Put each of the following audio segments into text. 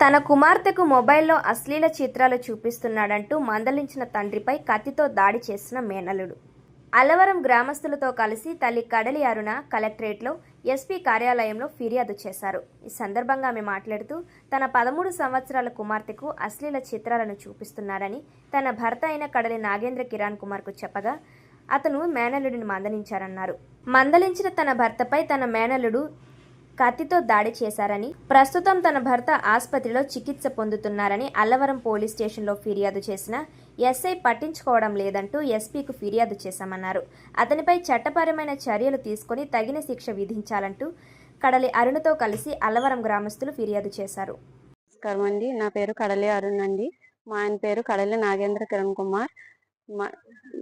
తన కుమార్తెకు మొబైల్లో అశ్లీల చిత్రాలు చూపిస్తున్నాడంటూ మందలించిన తండ్రిపై కత్తితో దాడి చేసిన మేనలుడు అల్లవరం గ్రామస్తులతో కలిసి తల్లి కడలి అరుణ కలెక్టరేట్లో ఎస్పీ కార్యాలయంలో ఫిర్యాదు చేశారు. ఈ సందర్భంగా ఆమె మాట్లాడుతూ తన పదమూడు సంవత్సరాల కుమార్తెకు అశ్లీల చిత్రాలను చూపిస్తున్నారని తన భర్త అయిన కడలి నాగేంద్ర కిరాణ్ కుమార్కు చెప్పగా అతను మేనలుడిని మందలించారన్నారు. మందలించిన తన భర్తపై తన మేనలుడు కత్తితో దాడి చేశారని ప్రస్తుతం తన భర్త ఆసుపత్రిలో చికిత్స పొందుతున్నారని అల్లవరం పోలీస్ స్టేషన్లో ఫిర్యాదు చేసిన ఎస్ఐ పట్టించుకోవడం లేదంటూ ఎస్పీకు ఫిర్యాదు చేశామన్నారు. అతనిపై చట్టపరమైన చర్యలు తీసుకొని తగిన శిక్ష విధించాలంటూ కడలి అరుణతో కలిసి అల్లవరం గ్రామస్తులు ఫిర్యాదు చేశారు. నమస్కారం అండి. నా పేరు కడలి అరుణ్ అండి. మా ఆయన పేరు కడలి నాగేంద్ర కిరణ్ కుమార్. మా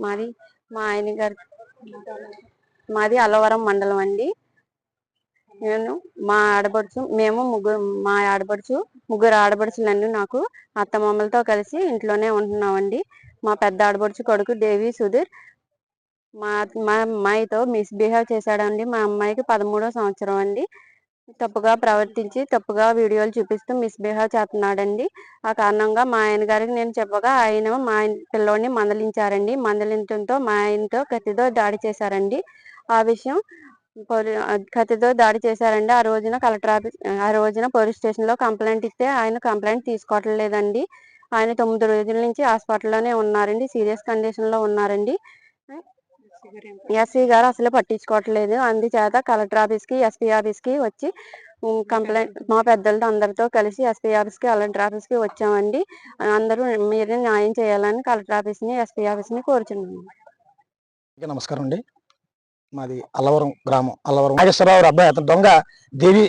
మాది మా ఆయన గారి మాది అల్లవరం మండలం అండి. నేను మా ఆడపడుచు మేము ముగ్గురు మా ఆడపడుచు ముగ్గురు ఆడపడుచులన్నీ నాకు. అత్తమామలతో కలిసి ఇంట్లోనే ఉంటున్నామండి. మా పెద్ద ఆడపడుచు కొడుకు దేవి సుధీర్ మా మా అమ్మాయితో మిస్బిహేవ్ చేశాడండి. మా అమ్మాయికి పదమూడో సంవత్సరం అండి. తప్పుగా ప్రవర్తించి తప్పుగా వీడియోలు చూపిస్తూ మిస్బిహేవ్ చేస్తున్నాడండి. ఆ కారణంగా మా ఆయన గారికి నేను చెప్పగా ఆయన మా పిల్లోడిని మందలించారండి. మందలించడంతో మా ఆయనతో కత్తితో దాడి చేశారండి. ఆ విషయం కత్తితో దాడి చేశారండి. ఆ రోజున కలెక్టర్ ఆఫీస్ ఆ రోజున పోలీస్ స్టేషన్లో కంప్లైంట్ ఇస్తే ఆయన కంప్లైంట్ తీసుకోవట్లేదండి లేదండి. ఆయన తొమ్మిది రోజుల నుంచి హాస్పిటల్లోనే ఉన్నారండి. సీరియస్ కండిషన్లో ఉన్నారండి. ఎస్సీ గారు అసలు పట్టించుకోవట్లేదు అందుచేత కలెక్టర్ ఆఫీస్కి ఎస్పీ ఆఫీస్కి వచ్చి కంప్లైంట్ మా పెద్దలతో అందరితో కలిసి ఎస్పీ ఆఫీస్కి కలెక్టర్ ఆఫీస్కి వచ్చామండి. అందరూ మీరే న్యాయం చేయాలని కలెక్టర్ ఆఫీస్ని ఎస్పీ ఆఫీస్ని కోరుచున్నాము నమస్కారం అండి. మాది అల్లవరం గ్రామం అల్లవరం నాగేశ్వరరావు అబ్బాయి అతను దొంగ దేవి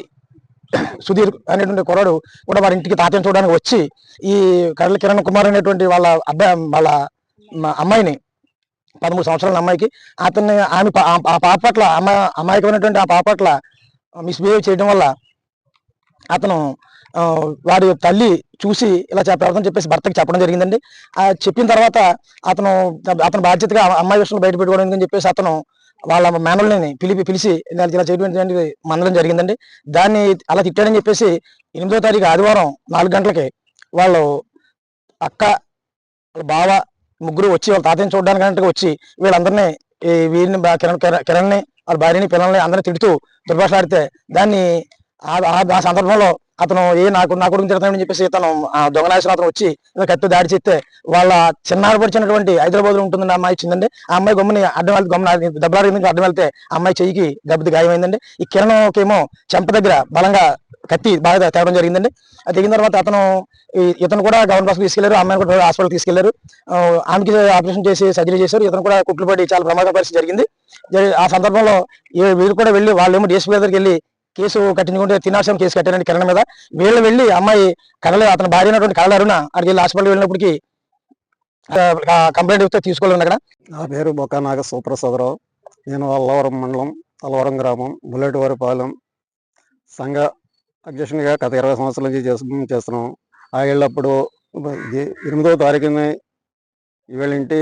సుధీర్ అనేటువంటి కుర్రాడు కూడా వారి ఇంటికి తాతయ్య చూడడానికి వచ్చి ఈ కడల కిరణ్ కుమార్ అనేటువంటి వాళ్ళ అబ్బాయి వాళ్ళ అమ్మాయిని పదమూడు సంవత్సరాల అమ్మాయికి అతన్ని ఆమె పా- ఆ- పాప పట్ల అమ్మాయి అమ్మాయికమైనటువంటి ఆ పాప పట్ల మిస్బిహేవ్ చేయడం వల్ల అతను వాడి తల్లి చూసి ఇలా చెప్ప- చెప్పేసి భర్తకి చెప్పడం జరిగిందండి. ఆ చెప్పిన తర్వాత అతను అతను బాధ్యతగా అమ్మాయి విషయంలో బయట పెట్టుకోవడం అని చెప్పేసి అతను వాళ్ళ మేనల్ని పిలిపి పిలిచి ఇలా ఇలా చేయడం మనడం జరిగిందండి. దాన్ని అలా తిట్టాడని చెప్పేసి ఎనిమిదో తారీఖు ఆదివారం నాలుగు గంటలకి వాళ్ళు అక్క వాళ్ళ బావ ముగ్గురు వచ్చి వాళ్ళ తాతయ్యని చూడడానికి గంటకు వచ్చి వీళ్ళందరినీ ఈ వీరిని కిరణ్ కిరణ్ని వాళ్ళ భార్యని పిల్లల్ని అందరినీ తిడుతూ దుర్భాషలాడితే దాన్ని ఆ సందర్భంలో అతను ఏ నాకు నా కొడుకు తిడతానని చెప్పేసి తను ఆ దొంగనాశనం అతను వచ్చి కత్తి దాడి చేస్తే వాళ్ళ చిన్నాడు పడిచినటువంటి హైదరాబాద్లో ఉంటుందండి అమ్మాయి వచ్చిందండి. ఆ అమ్మాయి గమ్మని అడ్డం వెళ్తే గమ్మని దెబ్బలాడి అడ్డం వెళ్తే అమ్మాయి చెయ్యికి దెబ్బతి గాయమైందండి. ఈ కిరణంకేమో చెంప దగ్గర బలంగా కత్తి బాగా తేవడం జరిగిందండి. అది తెగిన తర్వాత అతను ఈ- ఇతను కూడా గవర్నమెంట్ హాస్పిటల్ తీసుకెళ్ళారు అమ్మాయిని కూడా హాస్పిటల్ తీసుకెళ్ళారు. ఆమెకి ఆపరేషన్ చేసి సర్జరీ చేశారు. ఇతను కూడా కుట్లు పడి చాలా ప్రమాద పరిస్థితి జరిగింది. ఆ సందర్భంలో ఈ- వీళ్ళు కూడా వెళ్ళి వాళ్ళేమో డిఎస్పీ దగ్గరికి వెళ్ళి కేసు కట్టించుకుంటే తినాశం కేసు కట్టారండి కిరణ్ మీద వీళ్ళు వెళ్ళి అమ్మాయి కడల అతని భార్య అయినటువంటి కళ అరుణ అక్కడికి వెళ్ళి హాస్పిటల్ వెళ్ళినప్పటికి కంప్లైంట్ ఇస్తే తీసుకోలేదు అక్కడ. నా పేరు బొక్క నాగ సూప్రసాదరావు నేను అల్లవరం మండలం అల్లవరం గ్రామం బుల్లెటివారిపాలెం సంఘ అధ్యక్షునిగా గత ఇరవై సంవత్సరాల నుంచి చేస్తు- చేస్తున్నాం ఆ వెళ్ళినప్పుడు ఎనిమిదో ఎనిమిదవ తారీఖున వీళ్ళ ఇంటి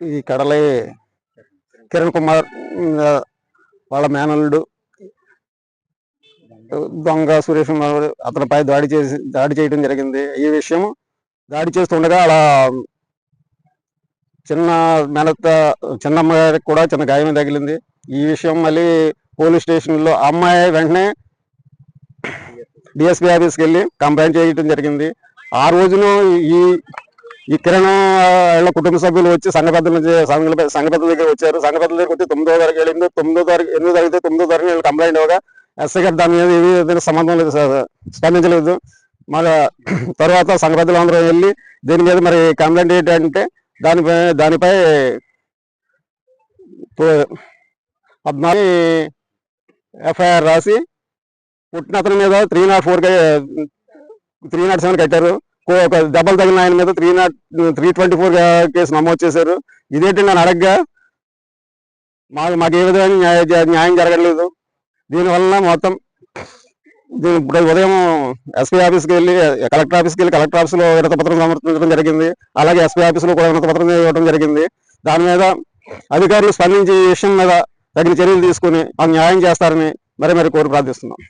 ఈ కడలై కిరణ్ కుమార్ వాళ్ళ మేనల్లుడు దొంగ సురేష్ కుమార్ అతనిపై దాడి చేసి దాడి చేయడం జరిగింది. ఈ విషయం దాడి చేస్తుండగా అలా చిన్న మేనత్త చిన్నమ్మ గారికి కూడా చిన్న గాయం తగిలింది. ఈ విషయం మళ్ళీ పోలీస్ స్టేషన్లో అమ్మాయి వెంటనే డిఎస్పీ ఆఫీస్కి వెళ్ళి కంప్లైంట్ చేయడం జరిగింది. ఆ రోజున ఈ ఈ కిరణ్ వాళ్ళ కుటుంబ సభ్యులు వచ్చి సంఘ పెద్దల సంఘ పెద్దల దగ్గర వచ్చారు. సంఘ పెద్దల దగ్గర వచ్చి తొమ్మిదో తారీఖు వెళ్ళింది తొమ్మిదో తారీఖు ఎనిమిదో తారీఖు తొమ్మిదో తారీఖు కంప్లైంట్ ఇవ్వగా ఎస్ఐ గారు దాని మీద ఏమీ ఏదైనా సంబంధం లేదు సార్ స్పందించలేదు. మళ్ళీ తర్వాత సంక్రాంతిలో అందరూ వెళ్ళి దీని మీద మరి కంప్లైంట్ ఏంటంటే దానిపై దానిపై పద్నాలుగు ఎఫ్ఐఆర్ రాసి పుట్టిన అతని మీద three not four three not seven కట్టారు. కో- దెబ్బలు తగిలిన ఆయన మీద three not three twenty four case నమోదు చేశారు. ఇదేంటి నేను అడగ్గా? మాకు మాకు ఏ విధమైన న్యాయ న్యాయం జరగలేదు దీనివల్ల మొత్తం దీని ఇప్పుడు ఉదయం ఎస్పీ ఆఫీస్కి వెళ్ళి కలెక్టర్ ఆఫీస్కి వెళ్ళి కలెక్టర్ ఆఫీస్లో వినతి పత్రం సమర్పించడం జరిగింది. అలాగే ఎస్పీ ఆఫీస్లో కూడా వినతి పత్రం ఇవ్వడం జరిగింది. దాని మీద అధికారులు స్పందించి ఈ విషయం మీద తగిన చర్యలు తీసుకుని ఆ న్యాయం చేస్తారని మరి మరి కోరి ప్రార్థిస్తున్నాం.